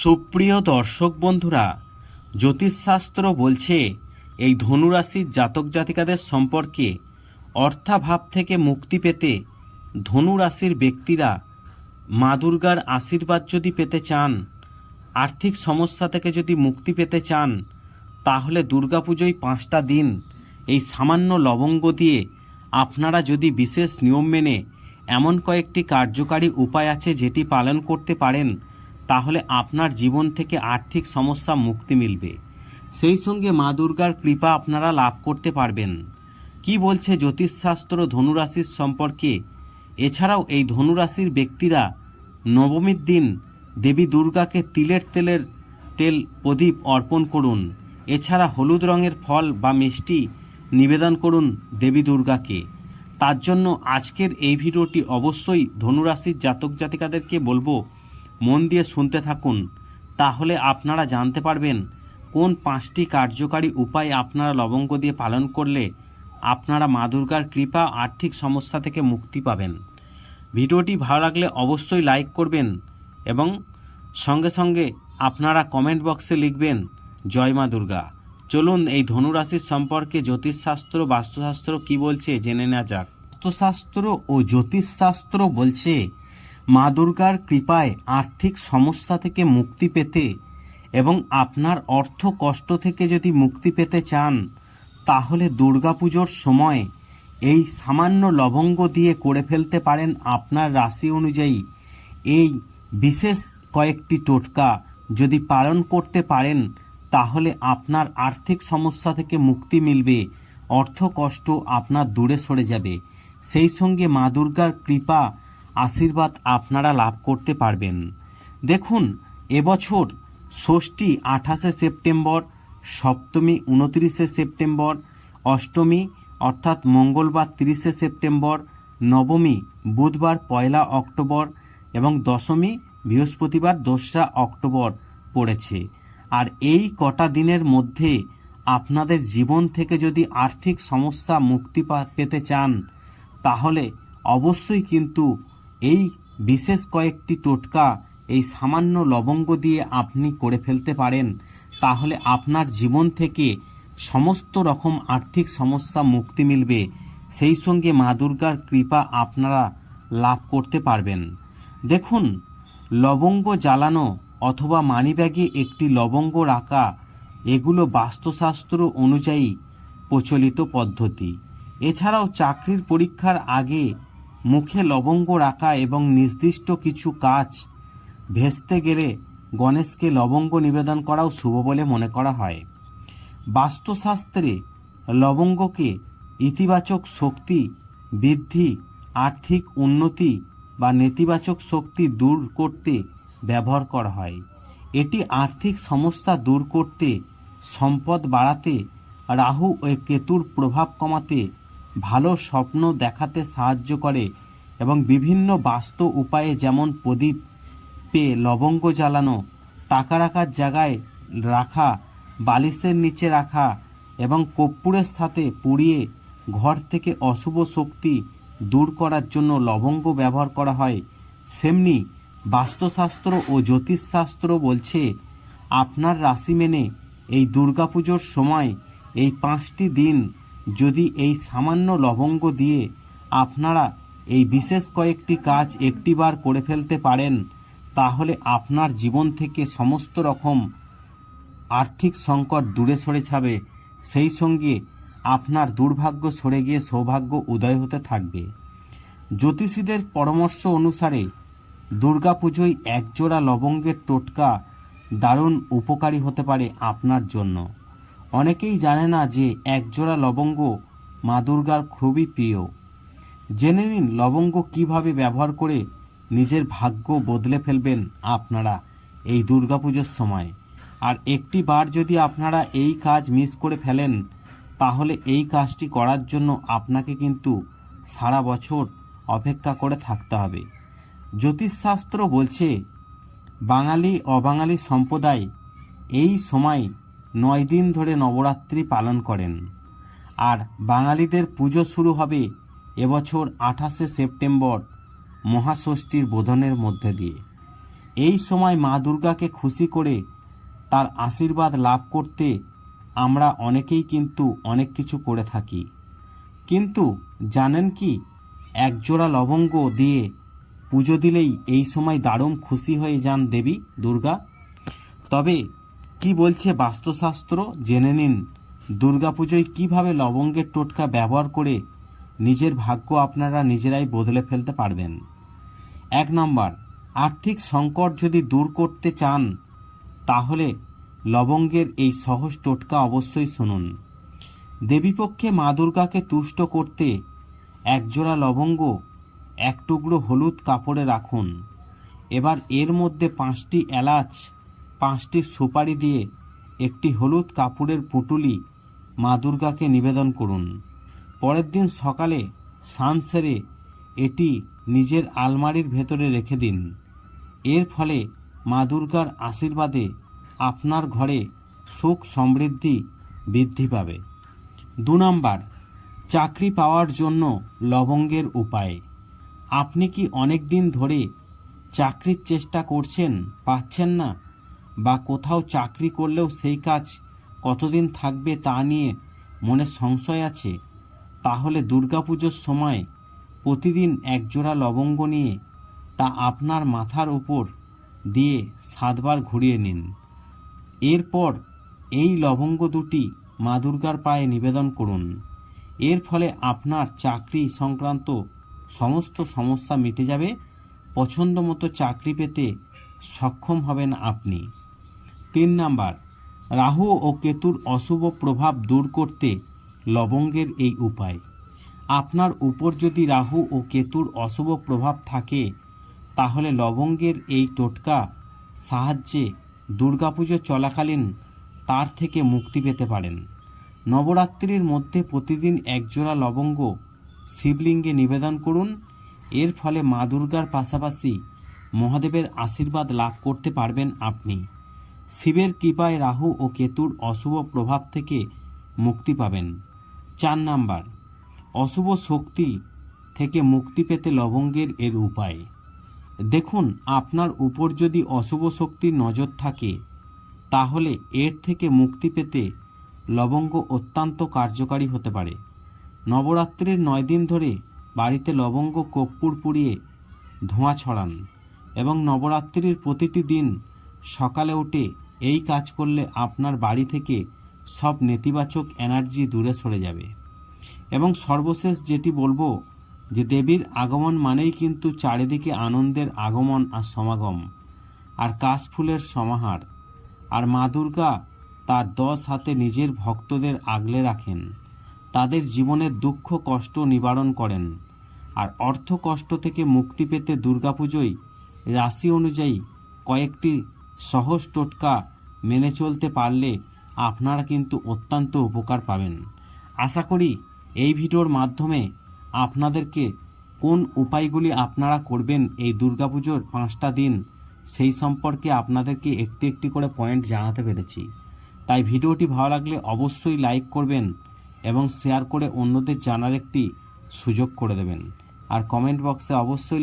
সুপ্রিয় দর্শক বন্ধুরা, জ্যোতিষশাস্ত্র বলছে, এই ধনুরাশির জাতক জাতিকাদের সম্পর্কে অর্থাভাব থেকে মুক্তি পেতে ধনুরাশির ব্যক্তিরা মা দুর্গার আশীর্বাদ যদি পেতে চান, আর্থিক সমস্যা থেকে যদি মুক্তি পেতে চান, তাহলে দুর্গাপুজোয় পাঁচটা দিন এই সামান্য লবঙ্গ দিয়ে আপনারা যদি বিশেষ নিয়ম মেনে এমন কয়েকটি কার্যকারী উপায় আছে যেটি পালন করতে পারেন তাহলে আপনার জীবন থেকে আর্থিক সমস্যা মুক্তি মিলবে। সেই সঙ্গে মা দুর্গার কৃপা আপনারা লাভ করতে পারবেন। কি বলছে জ্যোতিষশাস্ত্র ধনুরাশির সম্পর্কে? এছাড়াও এই ধনুরাশির ব্যক্তিরা নবমীর দিন দেবী দুর্গাকে তিলের তেলের তেল প্রদীপ অর্পণ করুন। এছাড়া হলুদ রঙের ফল বা মিষ্টি নিবেদন করুন দেবী দুর্গাকে। তার জন্য আজকের এই ভিডিওটি অবশ্যই ধনুরাশির জাতক জাতিকাদেরকে বলব মন দিয়ে শুনতে থাকুন। তাহলে আপনারা জানতে পারবেন কোন পাঁচটি কার্যকারী উপায় আপনারা লবঙ্গ দিয়ে পালন করলে আপনারা মা দুর্গার কৃপা, আর্থিক সমস্যা থেকে মুক্তি পাবেন। ভিডিওটি ভালো লাগলে অবশ্যই লাইক করবেন এবং সঙ্গে সঙ্গে আপনারা কমেন্ট বক্সে লিখবেন, জয় মা দুর্গা। চলুন এই ধনুরাশির সম্পর্কে জ্যোতিষশাস্ত্র, বাস্তুশাস্ত্র কি বলছে, জেনে নেওয়া যাক। বাস্তুশাস্ত্র ও জ্যোতিষশাস্ত্র বলছে মা দুর্গার কৃপায় আর্থিক সমস্যা থেকে মুক্তি পেতে এবং আপনার অর্থ কষ্ট থেকে যদি মুক্তি পেতে চান, তাহলে দুর্গাপুজোর সময় এই সামান্য লবঙ্গ দিয়ে করে ফেলতে পারেন আপনার রাশি অনুযায়ী। এই বিশেষ কয়েকটি টোটকা যদি পালন করতে পারেন, তাহলে আপনার আর্থিক সমস্যা থেকে মুক্তি মিলবে, অর্থ কষ্ট আপনার দূরে সরে যাবে। সেই সঙ্গে মা দুর্গার কৃপা আশীর্বাদ আপনারা লাভ করতে পারবেন। দেখুন, এবছর ষষ্ঠী আঠাশে সেপ্টেম্বর, সপ্তমী উনত্রিশে সেপ্টেম্বর, অষ্টমী অর্থাৎ মঙ্গলবার তিরিশে সেপ্টেম্বর, নবমী বুধবার পয়লা অক্টোবর এবং দশমী বৃহস্পতিবার দোসরা অক্টোবর পড়েছে। আর এই কটা দিনের মধ্যে আপনাদের জীবন থেকে যদি আর্থিক সমস্যা মুক্তি পেতে চান, তাহলে অবশ্যই কিন্তু এই বিশেষ কয়েকটি টোটকা এই সামান্য লবঙ্গ দিয়ে আপনি করে ফেলতে পারেন, তাহলে আপনার জীবন থেকে সমস্ত রকম আর্থিক সমস্যা মুক্তি মিলবে। সেই সঙ্গে মা দুর্গার কৃপা আপনারা লাভ করতে পারবেন। দেখুন, লবঙ্গ জ্বালানো অথবা মানিব্যাগে একটি লবঙ্গ রাখা, এগুলো বাস্তুশাস্ত্র অনুযায়ী প্রচলিত পদ্ধতি। এছাড়াও চাকরির পরীক্ষার আগে মুখে লবঙ্গ রাখা এবং নির্দিষ্ট কিছু কাজ ভেস্তে গেলে গণেশকে লবঙ্গ নিবেদন করাও শুভ বলে মনে করা হয়। বাস্তুশাস্ত্রে লবঙ্গকে ইতিবাচক শক্তি, বৃদ্ধি, আর্থিক উন্নতি বা নেতিবাচক শক্তি দূর করতে ব্যবহার করা হয়। এটি আর্থিক সমস্যা দূর করতে, সম্পদ বাড়াতে, রাহু ও কেতুর প্রভাব কমাতে ভালো স্বপ্ন দেখাতে সাহায্য করে এবং বিভিন্ন বাস্তু উপায়ে যেমন প্রদীপ পেয়ে লবঙ্গ জ্বালানো, টাকা রাখার জায়গায় রাখা, বালিশের নিচে রাখা এবং কর্পূরের সাথে পুড়িয়ে ঘর থেকে অশুভ শক্তি দূর করার জন্য লবঙ্গ ব্যবহার করা হয়। সেমনি বাস্তুশাস্ত্র ও জ্যোতিষশাস্ত্র বলছে, আপনার রাশি মেনে এই দুর্গাপুজোর সময় এই পাঁচটি দিন যদি এই সামান্য লবঙ্গ দিয়ে আপনারা এই বিশেষ কয়েকটি কাজ একটিবার করে ফেলতে পারেন, তাহলে আপনার জীবন থেকে সমস্ত রকম আর্থিক সংকট দূরে সরে যাবে। সেই সঙ্গে আপনার দুর্ভাগ্য সরে গিয়ে সৌভাগ্য উদয় হতে থাকবে। জ্যোতিষীদের পরামর্শ অনুসারে দুর্গাপুজোয় একজোড়া লবঙ্গের টোটকা দারুণ উপকারী হতে পারে আপনার জন্য। অনেকেই জানে না যে একজোড়া লবঙ্গ মা দুর্গার খুবই প্রিয়। জেনে নিন লবঙ্গ কীভাবে ব্যবহার করে নিজের ভাগ্য বদলে ফেলবেন আপনারা এই দুর্গাপুজোর সময়। আর একটি বার যদি আপনারা এই কাজ মিস করে ফেলেন, তাহলে এই কাজটি করার জন্য আপনাকে কিন্তু সারা বছর অপেক্ষা করে থাকতে হবে। জ্যোতিষশাস্ত্র বলছে বাঙালি অবাঙালি সম্প্রদায় এই সময় নয় দিন ধরে নবরাত্রি পালন করেন। আর বাঙালিদের পুজো শুরু হবে এবছর আঠাশে সেপ্টেম্বর মহাষষ্ঠীর বোধনের মধ্যে দিয়ে। এই সময় মা দুর্গাকে খুশি করে তার আশীর্বাদ লাভ করতে আমরা অনেকেই কিন্তু অনেক কিছু করে থাকি। কিন্তু জানেন কি একজোড়া লবঙ্গ দিয়ে পুজো দিলেই এই সময় দারুণ খুশি হয়ে যান দেবী, দুর্গা। তবে কি বলছে বাস্তুশাস্ত্র? জেনে নিন। দুর্গাপুজোয় কীভাবে লবঙ্গের টোটকা ব্যবহার করে নিজের ভাগ্য আপনারা নিজেরাই বদলে ফেলতে পারবেন? এক নম্বর, আর্থিক সংকট যদি দূর করতে চান, তাহলে লবঙ্গের এই সহজ টোটকা অবশ্যই শুনুন। দেবীপক্ষে মা দুর্গাকে তুষ্ট করতে একজোড়া লবঙ্গ, এক টুকরো হলুদ কাপড়ে রাখুন। এবার এর মধ্যে পাঁচটি এলাচ পাঁচটি সুপারি দিয়ে একটি হলুদ কাপড়ের পুটুলি মা দুর্গাকে নিবেদন করুন। পরের দিন সকালে স্নান সেরে এটি নিজের আলমারির ভেতরে রেখে দিন। এর ফলে মা দুর্গার আশীর্বাদে আপনার ঘরে সুখ সমৃদ্ধি বৃদ্ধি পাবে। দু নম্বর, চাকরি পাওয়ার জন্য লবঙ্গের উপায়। আপনি কি অনেক দিন ধরে চাকরির চেষ্টা করছেন, পাচ্ছেন না? বা কোথাও চাকরি করলেও সেই কাজ কতদিন থাকবে তা নিয়ে মনে সংশয় আছে। তাহলে দুর্গাপুজোর সময় প্রতিদিন একজোড়া লবঙ্গ নিয়ে তা আপনার মাথার উপর দিয়ে সাতবার ঘুরিয়ে নিন। এরপর এই লবঙ্গ দুটি মা দুর্গার পায়ে নিবেদন করুন। এর ফলে আপনার চাকরি সংক্রান্ত সমস্ত সমস্যা মিটে যাবে। পছন্দ মতো চাকরি পেতে সক্ষম হবেন আপনি। তিন নাম্বার, রাহু ও কেতুর অশুভ প্রভাব দূর করতে লবঙ্গের এই উপায়। আপনার উপর যদি রাহু ও কেতুর অশুভ প্রভাব থাকে, তাহলে লবঙ্গের এই টোটকা সাহায্যে দুর্গাপুজো চলাকালীন তার থেকে মুক্তি পেতে পারেন। নবরাত্রির মধ্যে প্রতিদিন একজোড়া লবঙ্গ শিবলিঙ্গে নিবেদন করুন। এর ফলে মা দুর্গার পাশাপাশি মহাদেবের আশীর্বাদ লাভ করতে পারবেন আপনি। শিবের কৃপায় রাহু ও কেতুর অশুভ প্রভাব থেকে মুক্তি পাবেন। চার নাম্বার, অশুভ শক্তি থেকে মুক্তি পেতে লবঙ্গের এর উপায়। দেখুন, আপনার উপর যদি অশুভ শক্তির নজর থাকে, তাহলে এর থেকে মুক্তি পেতে লবঙ্গ অত্যন্ত কার্যকারী হতে পারে। নবরাত্রির নয় দিন ধরে বাড়িতে লবঙ্গ কর্পূর পুড়িয়ে ধোঁয়া ছড়ান এবং নবরাত্রির প্রতিটি দিন সকালে উঠে এই কাজ করলে আপনার বাড়ি থেকে সব নেতিবাচক এনার্জি দূরে সরে যাবে। এবং সর্বশেষ যেটি বলব যে দেবীর আগমন মানেই কিন্তু চারিদিকে আনন্দের আগমন আর সমাগম, আর কাশফুলের সমাহার, আর মা দুর্গা তার দশ হাতে নিজের ভক্তদের আগলে রাখেন, তাদের জীবনের দুঃখ, কষ্ট নিবারণ করেন, আর অর্থ কষ্ট থেকে মুক্তি পেতে দুর্গাপুজোয় রাশি অনুযায়ী কয়েকটি সহজ টোটকা মেনে চলতে পারলে আপনারা কিন্তু অত্যন্ত উপকার পাবেন। আশা করি এই ভিডিওর মাধ্যমে আপনাদেরকে কোন উপায়গুলি আপনারা করবেন এই দুর্গাপুজোর পাঁচটা দিন, সেই সম্পর্কে আপনাদেরকে একটি একটি করে পয়েন্ট জানাতে পেরেছি। তাই ভিডিওটি ভালো লাগলে অবশ্যই লাইক করবেন এবং শেয়ার করে অন্যদের জানার একটি সুযোগ করে দেবেন। আর কমেন্ট বক্সে অবশ্যই